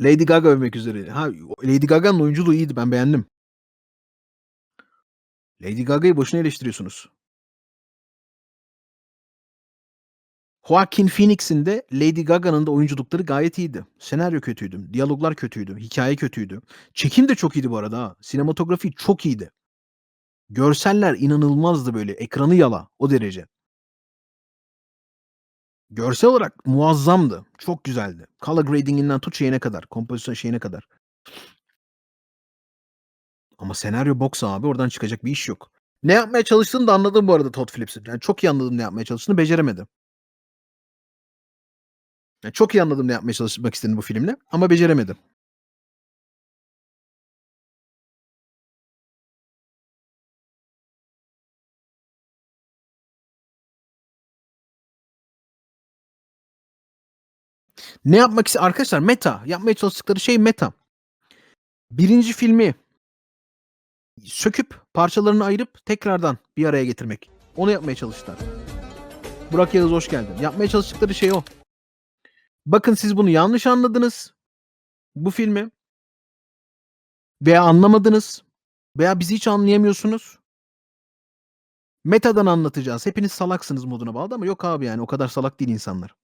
Lady Gaga övmek üzere. Ha, Lady Gaga'nın oyunculuğu iyiydi. Ben beğendim. Lady Gaga'yı boşuna eleştiriyorsunuz. Joaquin Phoenix'in de Lady Gaga'nın da oyunculukları gayet iyiydi. Senaryo kötüydü. Diyaloglar kötüydü. Hikaye kötüydü. Çekim de çok iyiydi bu arada. Sinematografi çok iyiydi. Görseller inanılmazdı böyle. Ekranı yala. O derece. Görsel olarak muazzamdı. Çok güzeldi. Color grading'inden tut şeyine kadar. Kompozisyon şeyine kadar. Ama senaryo boks abi. Oradan çıkacak bir iş yok. Ne yapmaya çalıştığını da anladım bu arada Todd Phillips'in. Yani çok iyi anladım ne yapmaya çalıştığını. Beceremedi. Yani çok iyi anladım ne yapmaya çalışmak istediğini bu filmle ama beceremedi. Ne yapmak iste arkadaşlar meta. Yapmaya çalıştıkları şey meta. Birinci filmi söküp parçalarını ayırıp tekrardan bir araya getirmek. Onu yapmaya çalıştılar. Burak Yağız hoş geldin. Yapmaya çalıştıkları şey o. Bakın siz bunu yanlış anladınız. Bu filmi. Veya anlamadınız. Veya bizi hiç anlayamıyorsunuz. Meta'dan anlatacağız. Hepiniz salaksınız moduna bağlı ama yok abi yani o kadar salak değil insanlar.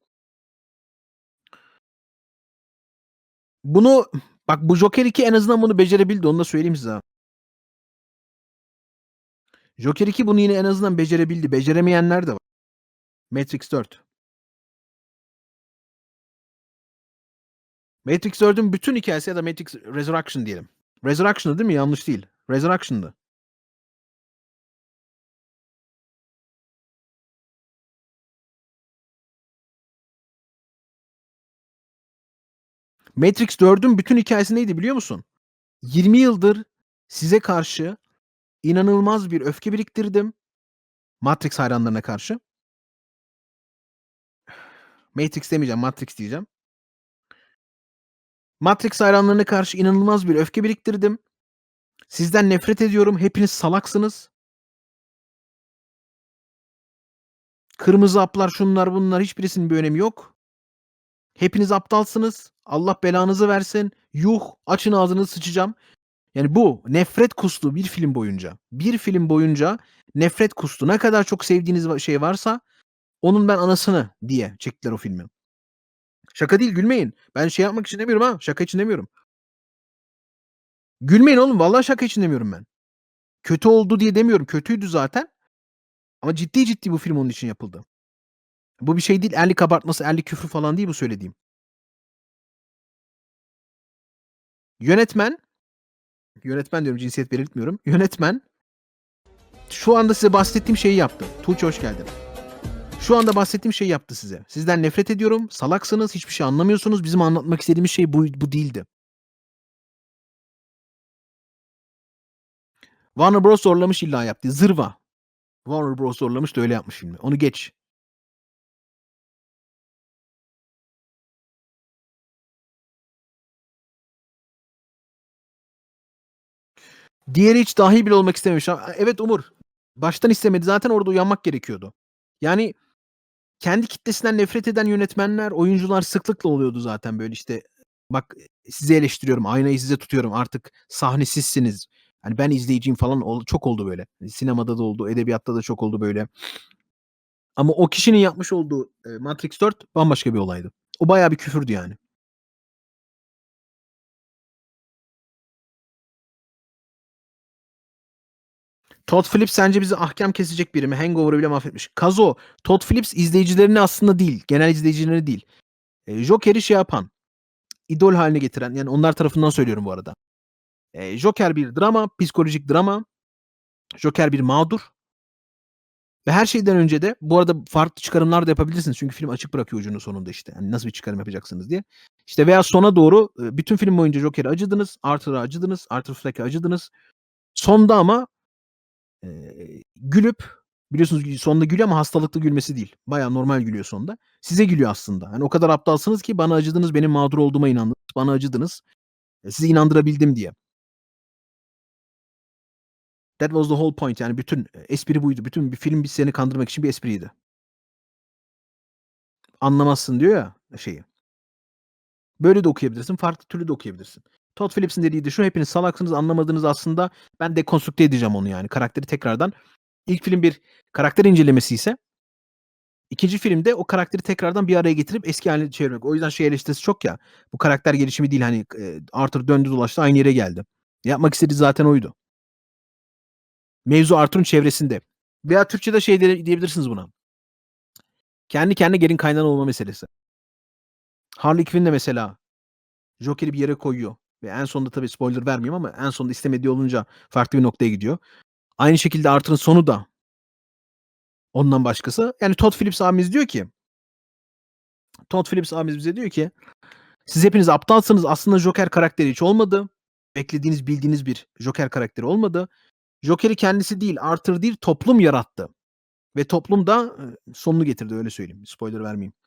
Bunu bak bu Joker 2 en azından bunu becerebildi. Onu da söyleyeyim size. Joker 2 bunu yine en azından becerebildi. Beceremeyenler de var. Matrix 4. Matrix 4'ün bütün hikayesi ya da Matrix Resurrection diyelim. Resurrection'dı değil mi? Yanlış değil. Resurrection'dı. Matrix 4'ün bütün hikayesi neydi biliyor musun? 20 yıldır size karşı inanılmaz bir öfke biriktirdim. Matrix hayranlarına karşı. Matrix demeyeceğim, Matrix diyeceğim. Matrix hayranlarına karşı inanılmaz bir öfke biriktirdim. Sizden nefret ediyorum. Hepiniz salaksınız. Kırmızı haplar, şunlar bunlar hiçbirisinin bir önemi yok. Hepiniz aptalsınız. Allah belanızı versin. Yuh, açın ağzınızı sıçacağım. Yani bu nefret kustu bir film boyunca. Bir film boyunca nefret kustu. Ne kadar çok sevdiğiniz şey varsa onun ben anasını diye çektiler o filmi. Şaka değil gülmeyin. Ben şey yapmak için demiyorum ha. Şaka için demiyorum. Gülmeyin oğlum. Vallahi şaka için demiyorum ben. Kötü oldu diye demiyorum. Kötüydü zaten. Ama ciddi ciddi bu film onun için yapıldı. Bu bir şey değil. Erlik abartması, erlik küfür falan değil bu söylediğim. Yönetmen yönetmen diyorum cinsiyet belirtmiyorum. Yönetmen şu anda size bahsettiğim şeyi yaptı. Tuğçe hoş geldin. Şu anda bahsettiğim şeyi yaptı size. Sizden nefret ediyorum. Salaksınız. Hiçbir şey anlamıyorsunuz. Bizim anlatmak istediğimiz şey bu, bu değildi. Warner Bros zorlamış illa yaptı. Zırva. Warner Bros zorlamış da öyle yapmış filmi. Onu geç. Diğeri hiç dahi bile olmak istememiş. Evet Umur. Baştan istemedi. Zaten orada uyanmak gerekiyordu. Yani kendi kitlesinden nefret eden yönetmenler, oyuncular sıklıkla oluyordu zaten böyle işte. Bak sizi eleştiriyorum. Aynayı size tutuyorum. Artık sahne sizsiniz. Hani ben izleyiciyim falan çok oldu böyle. Sinemada da oldu, edebiyatta da çok oldu böyle. Ama o kişinin yapmış olduğu Matrix 4 bambaşka bir olaydı. O bayağı bir küfürdü yani. Todd Phillips sence bizi ahkam kesecek biri mi? Hangover'ı bile mahvetmiş. Kazo, Todd Phillips izleyicilerini aslında değil, genel izleyicilerini değil. E, Joker'i şey yapan, idol haline getiren, yani onlar tarafından söylüyorum bu arada. E, Joker bir drama, psikolojik drama. Joker bir mağdur. Ve her şeyden önce de bu arada farklı çıkarımlar da yapabilirsiniz. Çünkü film açık bırakıyor ucunu sonunda işte. Yani nasıl bir çıkarım yapacaksınız diye. İşte veya sona doğru bütün film boyunca Joker'e acıdınız. Arthur'a acıdınız. Arthur Fleck'e acıdınız. Sonda ama e, gülüp biliyorsunuz sonunda gülüyor ama hastalıklı gülmesi değil. Baya normal gülüyor sonunda. Size gülüyor aslında. Yani o kadar aptalsınız ki bana acıdınız, benim mağdur olduğuma inandınız. Bana acıdınız. Sizi inandırabildim diye. That was the whole point. Yani bütün espri buydu. Bütün bir film bir seni kandırmak için bir espriydi. Anlamazsın diyor ya şeyi. Böyle de okuyabilirsin, farklı türlü de okuyabilirsin. Todd Phillips'in dediği de şu: "Hepiniz salaksınız, anlamadığınız aslında ben dekonstrükte edeceğim onu yani karakteri tekrardan." İlk film bir karakter incelemesiyse 2'nci filmde o karakteri tekrardan bir araya getirip eski hâline çevirmek. O yüzden şey eleştirisi çok ya, bu karakter gelişimi değil, hani, eee, Arthur döndü dolaştı aynı yere geldi. Yapmak istediği zaten oydu. Mevzu Arthur'un çevresinde veya Türkçede şey diyebilirsiniz buna. Kendi kendine gelin kaynana olma meselesi. Harley Quinn de mesela Joker'i bir yere koyuyor ve en sonunda tabii spoiler vermeyeyim ama en sonunda istemediği olunca farklı bir noktaya gidiyor. Aynı şekilde Arthur'un sonu da ondan başkası. Yani Todd Phillips abimiz diyor ki Todd Phillips abimiz bize diyor ki, "Siz hepiniz aptalsınız. Aslında Joker karakteri hiç olmadı. Beklediğiniz, bildiğiniz bir Joker karakteri olmadı. Joker'i kendisi değil, Arthur değil, toplum yarattı ve toplum da, sonunu getirdi." Öyle söyleyeyim. Spoiler vermeyeyim.